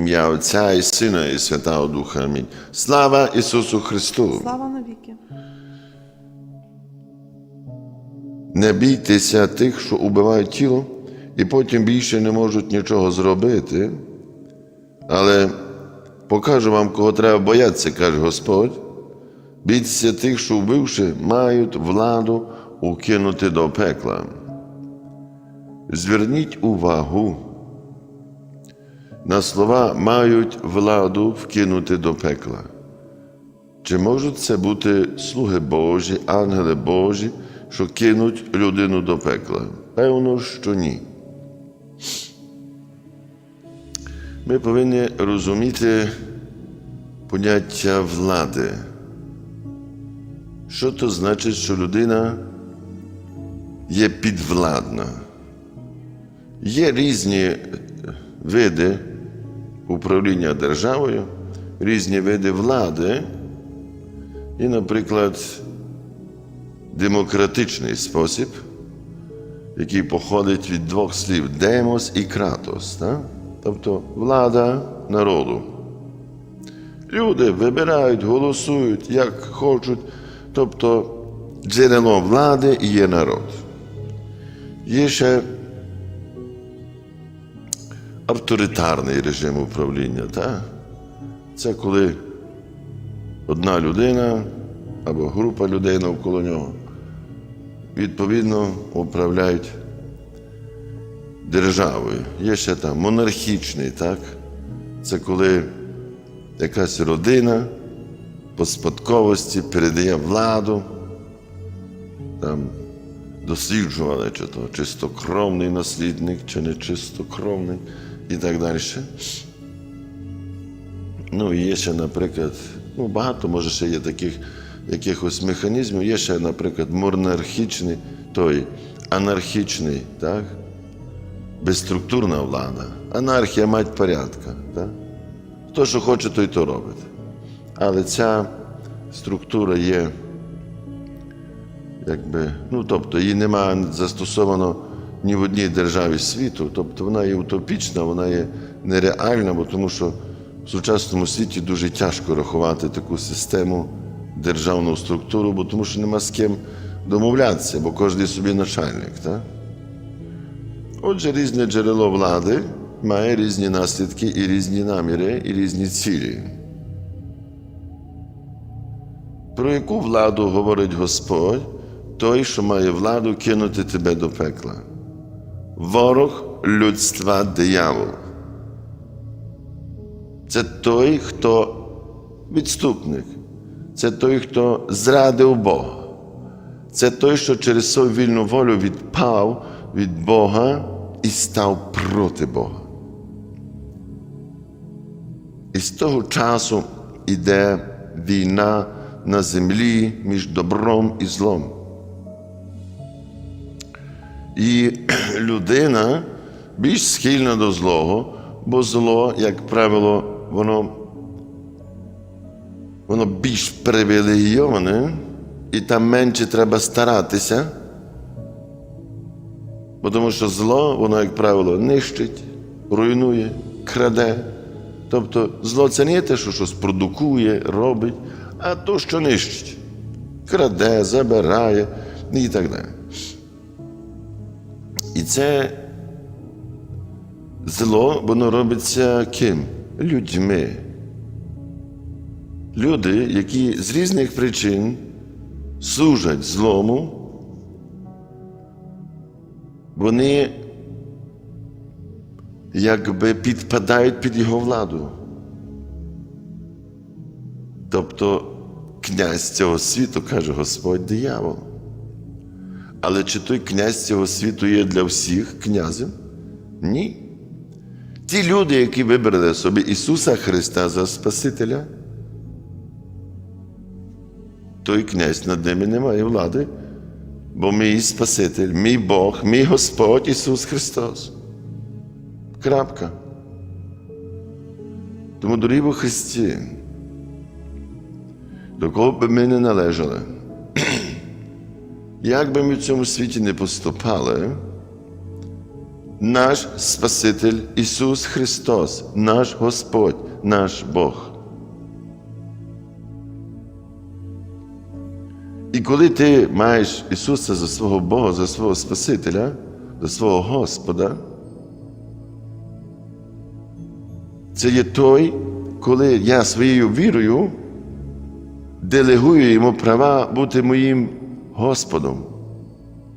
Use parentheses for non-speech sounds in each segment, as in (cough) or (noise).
Ім'я Отця і Сина, і Святого Духа. Амінь. Слава Ісусу Христу! Слава навіки. Не бійтеся тих, що убивають тіло, і потім більше не можуть нічого зробити. Але покажу вам, кого треба боятися, каже Господь. Бійтеся тих, що вбивши, мають владу укинути до пекла. Зверніть увагу на слова мають владу вкинути до пекла. Чи можуть це бути слуги Божі, ангели Божі, що кинуть людину до пекла? Певно, що ні. Ми повинні розуміти поняття влади. Що то значить, що людина є підвладна? Є різні види управління державою, різні види влади, і, наприклад, демократичний спосіб, який походить від двох слів демос і кратос, так? тобто влада народу. Люди вибирають, голосують, як хочуть, тобто джерело влади є народ. Є ще авторитарний режим управління. Так? Це коли одна людина або група людей навколо нього відповідно управляють державою. Є ще там монархічний, так? Це коли якась родина по спадковості передає владу, там досліджували, чи то чистокровний наслідник, чи не чистокровний і так далі. Ну, є ще, наприклад, ну, багато може ще є таких якихось механізмів. Є ще, наприклад, монархічний, той анархічний, так? безструктурна влада. Анархія мать порядка. Так? Хто що хоче, той то робить. Але ця структура є, якби, ну тобто її немає застосовано ні в одній державі світу. Тобто вона є утопічна, вона є нереальна, бо тому що в сучасному світі дуже тяжко рахувати таку систему, державну структуру, бо тому що нема з ким домовлятися, бо кожен собі начальник. Так? Отже, різне джерело влади має різні наслідки і різні наміри, і різні цілі. Про яку владу говорить Господь, той, що має владу кинути тебе до пекла? Ворог людства диявол. Це той, хто відступник, це той, хто зрадив Бога. Це той, що через свою вільну волю відпав від Бога і став проти Бога. І з того часу йде війна на землі між добром і злом. І (clears throat) людина більш схильна до злого, бо зло, як правило, воно, воно більш привілейоване, і там менше треба старатися. Бо тому що зло, воно, як правило, нищить, руйнує, краде. Тобто зло це не те, що щось продукує, робить, а то, що нищить. Краде, забирає і так далі. І це зло, воно робиться ким? Людьми. Люди, які з різних причин служать злому, вони якби підпадають під його владу. Тобто князь цього світу каже Господь диявол. Але чи той князь цього світу є для всіх князем? Ні. Ті люди, які вибрали собі Ісуса Христа за Спасителя, той князь над ними не має влади, бо мій Спаситель, мій Бог, мій Господь Ісус Христос. Крапка. Тому, дорогі Христі, до кого б ми не належали, як би ми в цьому світі не поступали, наш Спаситель Ісус Христос, наш Господь, наш Бог. І коли ти маєш Ісуса за свого Бога, за свого Спасителя, за свого Господа, це є той, коли я своєю вірою делегую йому права бути моїм Господом,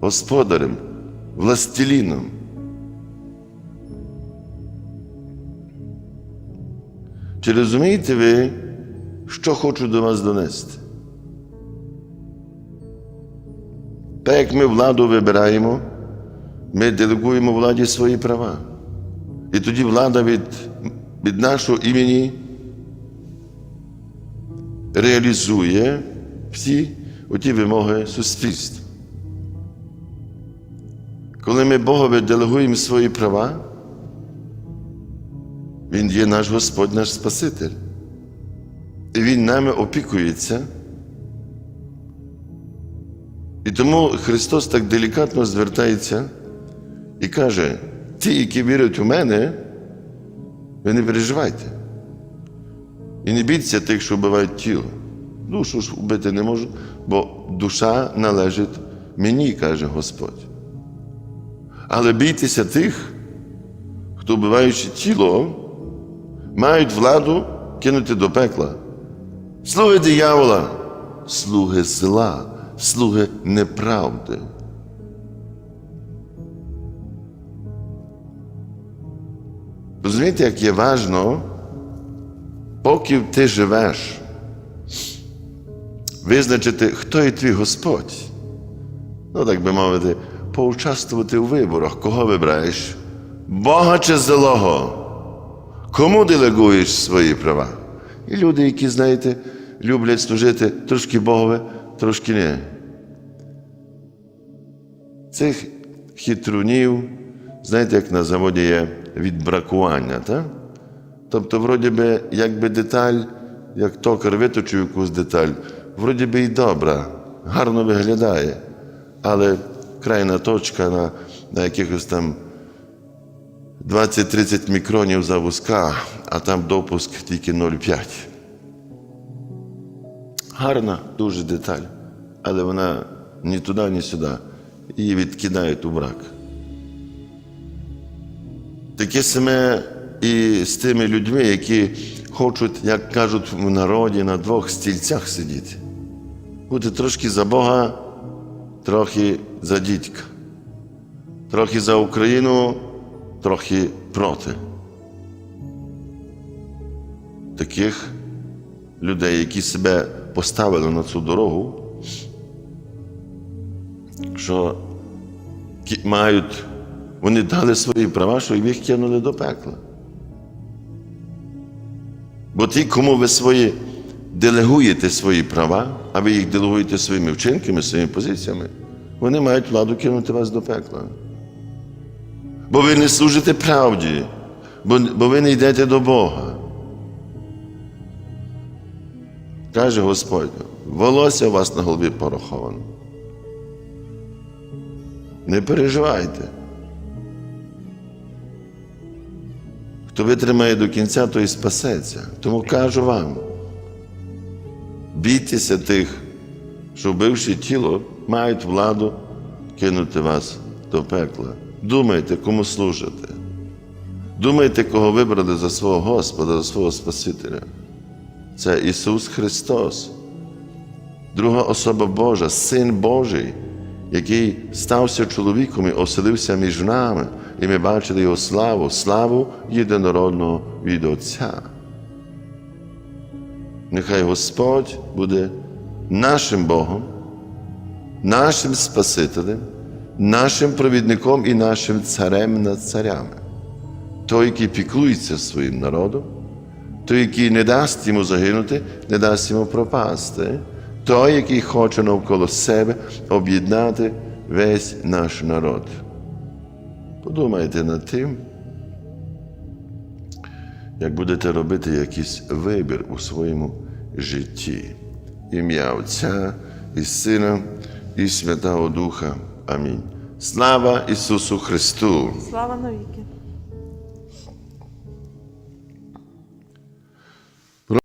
Господарем, властеліном. Чи розумієте ви, що хочу до вас донести? Так як ми владу вибираємо, ми делегуємо владі свої права. І тоді влада від, від нашого імені реалізує всі оті вимоги суспільства. Коли ми Богові делегуємо свої права, Він є наш Господь, наш Спаситель. І Він нами опікується. І тому Христос так делікатно звертається і каже: ті, які вірять у мене, ви не переживайте. І не бійтеся тих, що вбивають тіло. Душу ж вбити не можу, бо душа належить мені, каже Господь. Але бійтеся тих, хто вбиваючи тіло, мають владу кинути до пекла. Слуги диявола, слуги зла, слуги неправди. Розумієте, як є важно, поки ти живеш, визначити, хто є твій Господь. Ну, так би мовити, поучаствувати у виборах, кого вибираєш? Бога чи злого? Кому делегуєш свої права? І люди, які, знаєте, люблять служити трошки Богове, трошки не. Цих хитрунів, знаєте, як на заводі є відбракування, так? Тобто, вроді би, якби деталь, як токар виточив якусь деталь, вроді би і добра, гарно виглядає, але крайна точка на, на якихось там 20-30 мікронів за вузка, а там допуск тільки 0,5. Гарна дуже деталь, але вона ні туди, ні сюди. Її відкидають у брак. Таке саме і з тими людьми, які хочуть, як кажуть в народі, на двох стільцях сидіти. Бути трошки за Бога, трохи за дідька. Трохи за Україну, трохи проти. Таких людей, які себе поставили на цю дорогу, що мають, вони дали свої права, що їх кинули до пекла. Бо ті, кому ви свої делегуєте свої права, а ви їх делегуєте своїми вчинками, своїми позиціями, вони мають владу кинути вас до пекла. Бо ви не служите правді, бо, бо ви не йдете до Бога. Каже Господь, волосся у вас на голові пораховано. Не переживайте. Хто витримає до кінця, той спасеться. Тому кажу вам, бійтеся тих, що вбивши тіло, мають владу кинути вас до пекла. Думайте, кому служите. Думайте, кого вибрали за свого Господа, за свого Спасителя. Це Ісус Христос, друга особа Божа, Син Божий, який стався чоловіком і оселився між нами, і ми бачили Його славу, славу єдинородного від Отця. Нехай Господь буде нашим Богом, нашим Спасителем, нашим провідником і нашим царем над царями. Той, який піклується своїм народом, той, який не дасть йому загинути, не дасть йому пропасти, той, який хоче навколо себе об'єднати весь наш народ. Подумайте над тим, як будете робити якийсь вибір у своєму житті. Ім'я Отця і Сина, і Святого Духа. Амінь. Слава Ісусу Христу! Слава навіки.